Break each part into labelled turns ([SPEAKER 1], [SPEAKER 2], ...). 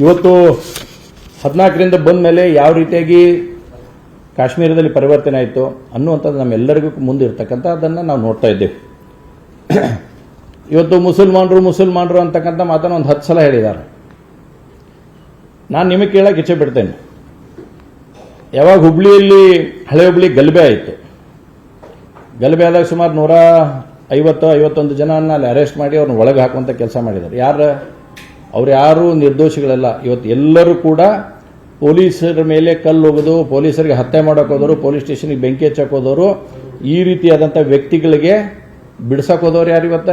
[SPEAKER 1] ಇವತ್ತು ಹದಿನಾಲ್ಕರಿಂದ ಬಂದ ಮೇಲೆ ಯಾವ ರೀತಿಯಾಗಿ ಕಾಶ್ಮೀರದಲ್ಲಿ ಪರಿವರ್ತನೆ ಆಯಿತು ಅನ್ನುವಂಥದ್ದು ನಮ್ಮೆಲ್ಲರಿಗೂ ಮುಂದೆ ಇರ್ತಕ್ಕಂಥ ಅದನ್ನು ನಾವು ನೋಡ್ತಾ ಇದ್ದೇವೆ. ಇವತ್ತು ಮುಸಲ್ಮಾನರು ಮುಸಲ್ಮಾನರು ಅಂತಕ್ಕಂಥ ಮಾತನ್ನು ಒಂದು ಹತ್ತು ಸಲ ಹೇಳಿದ್ದಾರೆ. ನಾನು ನಿಮಗೆ ಕೇಳಕ್ಕೆ ಇಚ್ಛೆ ಬಿಡ್ತೇನೆ ಯಾವಾಗ ಹುಬ್ಳಿಯಲ್ಲಿ ಹಳೆ ಹುಬ್ಳಿ ಗಲಭೆ ಆಯಿತು. ಗಲಭೆ ಆದಾಗ ಸುಮಾರು ನೂರ ಐವತ್ತು, ಐವತ್ತೊಂದು ಜನನ ಅಲ್ಲಿ ಅರೆಸ್ಟ್ ಮಾಡಿ ಅವ್ರನ್ನ ಒಳಗೆ ಹಾಕುವಂಥ ಕೆಲಸ ಮಾಡಿದ್ದಾರೆ. ಯಾರು? ಅವ್ರು ಯಾರು ನಿರ್ದೋಷಿಗಳಲ್ಲ, ಇವತ್ತು ಎಲ್ಲರೂ ಕೂಡ ಪೊಲೀಸರ ಮೇಲೆ ಕಲ್ಲು ಹೋಗೋದು ಪೊಲೀಸರಿಗೆ ಹತ್ಯೆ ಮಾಡೋಕ್ಕೋದವರು ಪೊಲೀಸ್ ಸ್ಟೇಷನ್ಗೆ ಬೆಂಕಿ ಹಚ್ಚಕ್ಕೆ ಹೋದವರು, ಈ ರೀತಿಯಾದಂಥ ವ್ಯಕ್ತಿಗಳಿಗೆ ಬಿಡ್ಸಕ್ಕೆ ಹೋದವ್ರು ಯಾರು ಇವತ್ತ?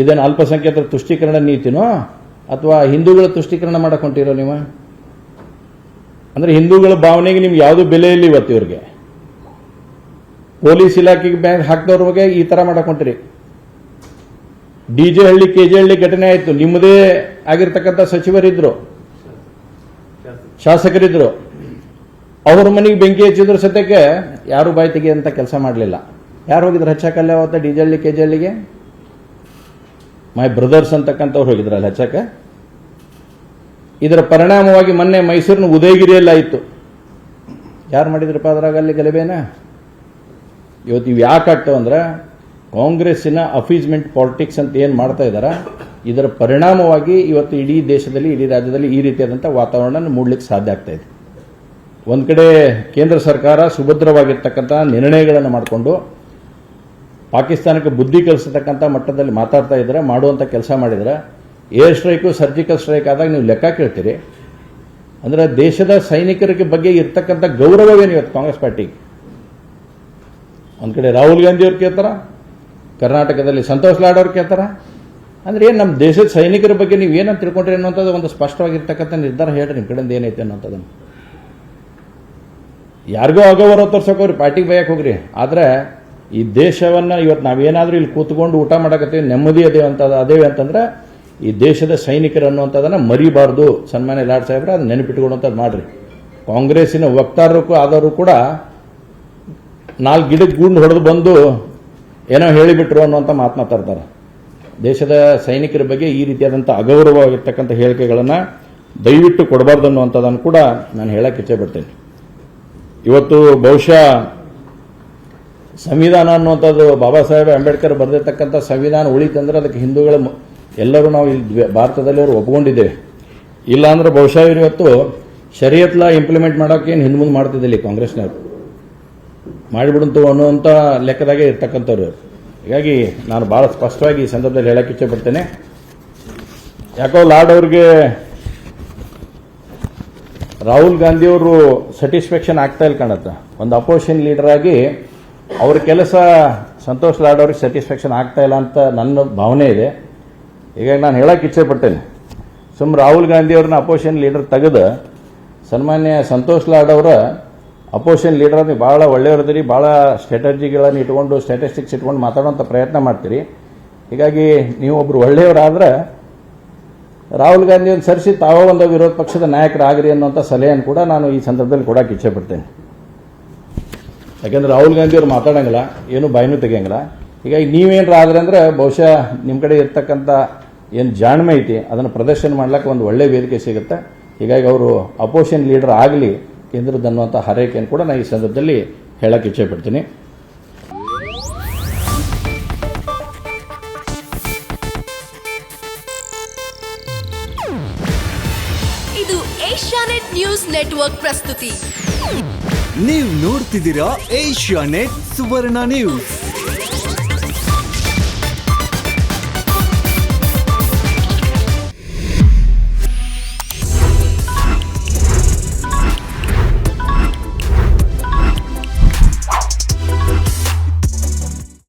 [SPEAKER 1] ಇದೇನು ಅಲ್ಪಸಂಖ್ಯಾತರ ತುಷ್ಟೀಕರಣ ನೀತಿನೋ? ಅಥವಾ ಹಿಂದೂಗಳ ತುಷ್ಟೀಕರಣ ಮಾಡಕ್ಕೆ ಹೊಂಟಿರೋ ನೀವು? ಅಂದ್ರೆ ಹಿಂದೂಗಳ ಭಾವನೆಗೆ ನಿಮ್ಗೆ ಯಾವುದು ಬೆಲೆ ಇಲ್ಲ ಇವತ್ತು ಇವ್ರಿಗೆ. ಪೊಲೀಸ್ ಇಲಾಖೆಗೆ ಬ್ಯಾಂಕ್ ಹಾಕಿದವ್ರ ಬಗ್ಗೆ ಈ ತರ ಮಾಡಕ್ ಹೊಂಟಿರಿ. D J Halli, K J Halli ಘಟನೆ ಆಯಿತು. ನಿಮ್ಮದೇ ಆಗಿರ್ತಕ್ಕಂಥ ಸಚಿವರಿದ್ರು. ಶಾಸಕರಿದ್ರು. ಅವ್ರ ಮನೆಗೆ ಬೆಂಕಿ ಹಚ್ಚಿದ್ರ ಸತ್ಯಕ್ಕೆ ಯಾರು ಬಾಯಿ ತೆಗೆಯಂತ ಕೆಲಸ ಮಾಡಲಿಲ್ಲ. ಯಾರು ಹೋಗಿದ್ರು? ಹಚ್ಚಕ್ಕಲ್ಲ ಅವತ್ತ D J Halli, K J ಹಳ್ಳಿಗೆ? ಮೈ ಬ್ರದರ್ಸ್ ಅಂತಕ್ಕಂಥವ್ರು ಹೋಗಿದ್ರಲ್ಲ ಹಚ್ಚಕ್ಕೆ. ಇದರ ಪರಿಣಾಮವಾಗಿ ಮೊನ್ನೆ ಮೈಸೂರಿನ ಉದಯಗಿರಿಯಲ್ಲಿ ಆಯಿತು ಯಾರು ಮಾಡಿದ್ರಪ್ಪ ಅದ್ರಾಗ ಅಲ್ಲಿ ಗಲಭೆನ ಇವತ್ತು ಇವು ಯಾಕೆ ಆಗ್ತಾವ ಅಂದ್ರೆ ಕಾಂಗ್ರೆಸ್ಸಿನ ಅಫೀಸ್ಮೆಂಟ್ ಪಾಲಿಟಿಕ್ಸ್ ಅಂತ ಏನು ಮಾಡ್ತಾ ಇದ್ದಾರ ಇದರ ಪರಿಣಾಮವಾಗಿ ಇವತ್ತು ಇಡೀ ದೇಶದಲ್ಲಿ, ಇಡೀ ರಾಜ್ಯದಲ್ಲಿ ಈ ರೀತಿಯಾದಂಥ ವಾತಾವರಣ ಮೂಡಲಿಕ್ಕೆ ಸಾಧ್ಯ ಆಗ್ತಾ ಇದೆ. ಒಂದು ಕಡೆ ಕೇಂದ್ರ ಸರ್ಕಾರ ಸುಭದ್ರವಾಗಿರ್ತಕ್ಕಂಥ ನಿರ್ಣಯಗಳನ್ನು ಮಾಡಿಕೊಂಡು ಪಾಕಿಸ್ತಾನಕ್ಕೆ ಬುದ್ಧಿ ಕಲಿಸತಕ್ಕಂಥ ಮಟ್ಟದಲ್ಲಿ ಮಾತಾಡ್ತಾ ಇದ್ದಾರೆ ಮಾಡುವಂಥ ಕೆಲಸ ಮಾಡಿದರೆ. ಏರ್ ಸ್ಟ್ರೈಕು, ಸರ್ಜಿಕಲ್ ಸ್ಟ್ರೈಕ್ ಆದಾಗ ನೀವು ಲೆಕ್ಕ ಕೇಳ್ತೀರಿ. ಅಂದರೆ ದೇಶದ ಸೈನಿಕರಿಗೆ ಬಗ್ಗೆ ಇರ್ತಕ್ಕಂಥ ಗೌರವವೇನು ಇವತ್ತು ಕಾಂಗ್ರೆಸ್ ಪಾರ್ಟಿಗೆ? ಒಂದು ಕಡೆ ರಾಹುಲ್ ಗಾಂಧಿಯವ್ರು ಕೇಳ್ತಾರ? ಕರ್ನಾಟಕದಲ್ಲಿ ಸಂತೋಷ್ ಲಾಡ್ ಅವ್ರು ಕೇಳ್ತಾರ? ಅಂದ್ರೆ ಏನು ನಮ್ಮ ದೇಶದ ಸೈನಿಕರ ಬಗ್ಗೆ ನೀವು ಏನಂತ ತಿಳ್ಕೊಂಡ್ರಿ ಅನ್ನೋಂಥದ್ದು ಒಂದು ಸ್ಪಷ್ಟವಾಗಿರ್ತಕ್ಕಂಥ ನಿರ್ಧಾರ ಹೇಳ್ರಿ ನಿಮ್ಮ ಕಡೆಯಿಂದ ಏನೈತೆ ಅನ್ನೋಂಥದ್ದನ್ನು ಯಾರಿಗೋ ಆಗೋವರ ತೋರ್ಸೋಕೋರಿ ಪಾರ್ಟಿಗೆ ಬಯಕ್ಕೆ ಹೋಗ್ರಿ. ಆದ್ರೆ ಈ ದೇಶವನ್ನ ಇವತ್ತು ನಾವೇನಾದ್ರೂ ಇಲ್ಲಿ ಕೂತ್ಕೊಂಡು ಊಟ ಮಾಡಕತ್ತೀವಿ, ನೆಮ್ಮದಿ ಅದೇ ಅಂತ ಅದೇವೆ ಅಂತಂದ್ರೆ ಈ ದೇಶದ ಸೈನಿಕರು ಅನ್ನುವಂಥದ್ದನ್ನ ಮರಿಬಾರ್ದು. ಸನ್ಮಾನ್ಯ ಲಾಡ್ ಸಾಹೇಬ್ರೆ ಅದು ನೆನಪಿಟ್ಕೊಳ್ಳುವಂಥದ್ದು ಮಾಡ್ರಿ. ಕಾಂಗ್ರೆಸ್ಸಿನ ವಕ್ತಾರರು ಆದವರು ಕೂಡ ನಾಲ್ಕು ಗಿಡಕ್ಕೆ ಗುಂಡು ಹೊಡೆದು ಬಂದು ಏನೋ ಹೇಳಿಬಿಟ್ರು ಅನ್ನುವಂಥ ಮಾತು ಮಾತಾಡ್ತಾರೆ. ದೇಶದ ಸೈನಿಕರ ಬಗ್ಗೆ ಈ ರೀತಿಯಾದಂಥ ಅಗೌರವವಾಗಿರ್ತಕ್ಕಂಥ ಹೇಳಿಕೆಗಳನ್ನು ದಯವಿಟ್ಟು ಕೊಡಬಾರ್ದು ಅನ್ನುವಂಥದ್ದನ್ನು ಕೂಡ ನಾನು ಹೇಳಕ್ಕೆ ಇಚ್ಛೆ ಪಡ್ತೇನೆ. ಇವತ್ತು ಬಹುಶಃ ಸಂವಿಧಾನ ಅನ್ನುವಂಥದ್ದು ಬಾಬಾ ಸಾಹೇಬ್ ಅಂಬೇಡ್ಕರ್ ಬರೆದಿರ್ತಕ್ಕಂಥ ಸಂವಿಧಾನ ಉಳಿತಂದ್ರೆ ಅದಕ್ಕೆ ಹಿಂದೂಗಳ ಎಲ್ಲರೂ ನಾವು ಇಲ್ಲಿ ಭಾರತದಲ್ಲಿ ಅವರು ಒಪ್ಕೊಂಡಿದ್ದೇವೆ. ಇಲ್ಲಾಂದ್ರೆ ಬಹುಶಃ ಇವತ್ತು ಶರಿಯತ್ ಲಾ ಇಂಪ್ಲಿಮೆಂಟ್ ಮಾಡೋಕೆ ಏನು ಹಿಂದೆ ಮುಂದೆ ಮಾಡ್ತಿದ್ದಿಲ್ಲ ಕಾಂಗ್ರೆಸ್ನವರು. ಮಾಡಿಬಿಡಂತು ಅನ್ನುವಂಥ ಲೆಕ್ಕದಾಗೆ ಇರ್ತಕ್ಕಂಥವ್ರು. ಹೀಗಾಗಿ ನಾನು ಭಾಳ ಸ್ಪಷ್ಟವಾಗಿ ಈ ಸಂದರ್ಭದಲ್ಲಿ ಹೇಳಕ್ಕೆ ಇಚ್ಛೆ ಪಡ್ತೇನೆ ಯಾಕೋ ಲಾಡ್ ಅವ್ರಿಗೆ ರಾಹುಲ್ ಗಾಂಧಿ ಅವರು ಸ್ಯಾಟಿಸ್ಫ್ಯಾಕ್ಷನ್ ಆಗ್ತಾ ಇಲ್ಲ ಕಾಣುತ್ತೆ. ಒಂದು ಅಪೋಸಿಷನ್ ಲೀಡರ್ ಆಗಿ ಅವ್ರ ಕೆಲಸ ಸಂತೋಷ್ ಲಾಡ್ ಅವ್ರಿಗೆ ಸ್ಯಾಟಿಸ್ಫ್ಯಾಕ್ಷನ್ ಆಗ್ತಾ ಇಲ್ಲ ಅಂತ ನನ್ನ ಭಾವನೆ ಇದೆ. ಹೀಗಾಗಿ ನಾನು ಹೇಳಕ್ಕೆ ಇಚ್ಛೆ ಪಡ್ತೇನೆ ಸುಮ್ ರಾಹುಲ್ ಗಾಂಧಿ ಅವ್ರನ್ನ ಅಪೋಸಿಷನ್ ಲೀಡರ್ ತೆಗೆದು ಸನ್ಮಾನ್ಯ ಸಂತೋಷ್ ಲಾಡ್ ಅವರ ಅಪೋಸಿಷನ್ ಲೀಡರ್ ನೀವು ಭಾಳ ಒಳ್ಳೆಯವರದಿರಿ ಭಾಳ ಸ್ಟ್ರಾಟಜಿಗಳನ್ನು ಇಟ್ಕೊಂಡು ಸ್ಟ್ಯಾಟಿಸ್ಟಿಕ್ಸ್ ಇಟ್ಕೊಂಡು ಮಾತಾಡೋಂಥ ಪ್ರಯತ್ನ ಮಾಡ್ತೀರಿ. ಹೀಗಾಗಿ ನೀವು ಒಬ್ರು ಒಳ್ಳೆಯವರಾದ್ರೆ ರಾಹುಲ್ ಗಾಂಧಿ ಒಂದು ಸರಿಸಿ ತಾವೇ ಒಂದು ವಿರೋಧ ಪಕ್ಷದ ನಾಯಕರಾಗ್ರಿ ಅನ್ನುವಂಥ ಸಲಹೆಯನ್ನು ಕೂಡ ನಾನು ಈ ಸಂದರ್ಭದಲ್ಲಿ ಕೊಡಕ್ಕೆ ಇಚ್ಛೆ ಪಡ್ತೇನೆ. ಯಾಕೆಂದ್ರೆ ರಾಹುಲ್ ಗಾಂಧಿ ಮಾತಾಡೋಂಗಿಲ್ಲ, ಏನು ಬಾಯಿನೂ ತೆಗಿಯಂಗಿಲ್ಲ. ಹೀಗಾಗಿ ನೀವೇನಾರ ಆದ್ರೆ ಅಂದ್ರೆ ಬಹುಶಃ ನಿಮ್ಮ ಕಡೆ ಇರ್ತಕ್ಕಂಥ ಏನು ಜಾಣ್ಮೆ ಐತಿ, ಅದನ್ನು ಪ್ರದರ್ಶನ ಮಾಡ್ಲಿಕ್ಕೆ ಒಂದು ಒಳ್ಳೆ ವೇದಿಕೆ ಸಿಗುತ್ತೆ. ಹೀಗಾಗಿ ಅವರು ಅಪೋಸಿಷನ್ ಲೀಡರ್ ಆಗಲಿ ಕೇಂದ್ರದ ಅನ್ನುವಂಥ ಹಾರೈಕೆಯನ್ನು ಕೂಡ ನಾನು ಈ ಸಂದರ್ಭದಲ್ಲಿ ಹೇಳಕ್ಕೆ ಇಚ್ಛೆ ಪಡ್ತೀನಿ
[SPEAKER 2] ಇದು ಏಷ್ಯಾನೆಟ್ ನ್ಯೂಸ್ ನೆಟ್ವರ್ಕ್ ಪ್ರಸ್ತುತಿ.
[SPEAKER 3] ನೀವು ನೋಡ್ತಿದ್ದೀರಾ ಏಷ್ಯಾ ನೆಟ್ ಸುವರ್ಣ ನ್ಯೂಸ್.